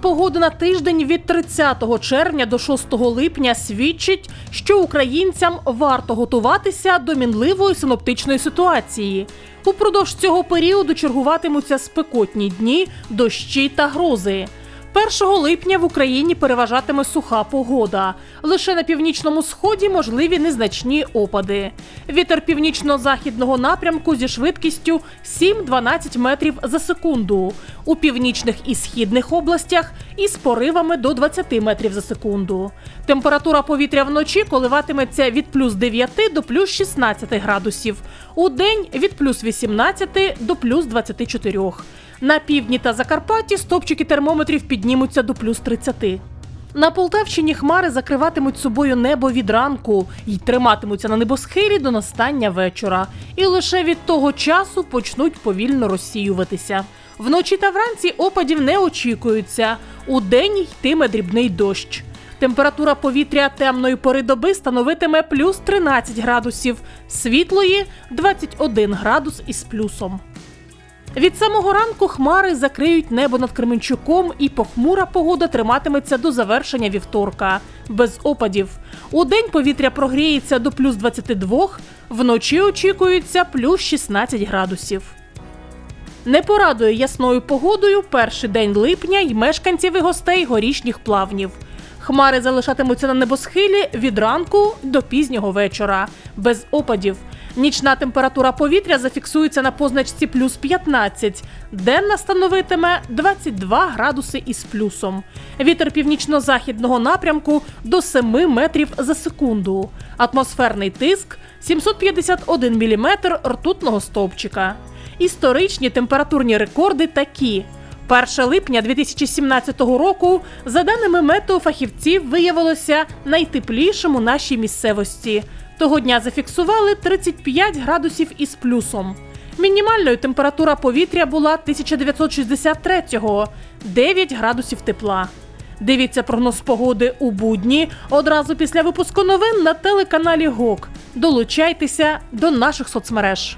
погоди на тиждень від 30 червня до 6 липня свідчить, що українцям варто готуватися до мінливої синоптичної ситуації. Упродовж цього періоду чергуватимуться спекотні дні, дощі та грози. 1 липня в Україні переважатиме суха погода. Лише на північному сході можливі незначні опади. Вітер північно-західного напрямку зі швидкістю 7-12 метрів за секунду. У північних і східних областях із поривами до 20 метрів за секунду. Температура повітря вночі коливатиметься від плюс 9 до плюс 16 градусів. У день від плюс 18 до плюс 24. На півдні та Закарпатті стопчики термометрів піднімуться до плюс 30. На Полтавщині хмари закриватимуть собою небо від ранку і триматимуться на небосхилі до настання вечора. І лише від того часу почнуть повільно розсіюватися. Вночі та вранці опадів не очікується. У день йтиме дрібний дощ. Температура повітря темної пори доби становитиме плюс 13 градусів, світлої 21 градус із плюсом. Від самого ранку хмари закриють небо над Кременчуком, і похмура погода триматиметься до завершення вівторка, без опадів. У день повітря прогріється до плюс 22, вночі очікується плюс 16 градусів. Не порадує ясною погодою перший день липня й мешканців і гостей горішніх плавнів. Хмари залишатимуться на небосхилі від ранку до пізнього вечора, без опадів. Нічна температура повітря зафіксується на позначці плюс 15, денна становитиме 22 градуси із плюсом. Вітер північно-західного напрямку до 7 метрів за секунду. Атмосферний тиск 751 міліметр ртутного стовпчика. Історичні температурні рекорди такі. 1 липня 2017 року, за даними метеофахівців, виявилося найтеплішим у нашій місцевості. Того дня зафіксували 35 градусів із плюсом. Мінімальною температура повітря була 1963-го – 9 градусів тепла. Дивіться прогноз погоди у будні одразу після випуску новин на телеканалі ГОК. Долучайтеся до наших соцмереж.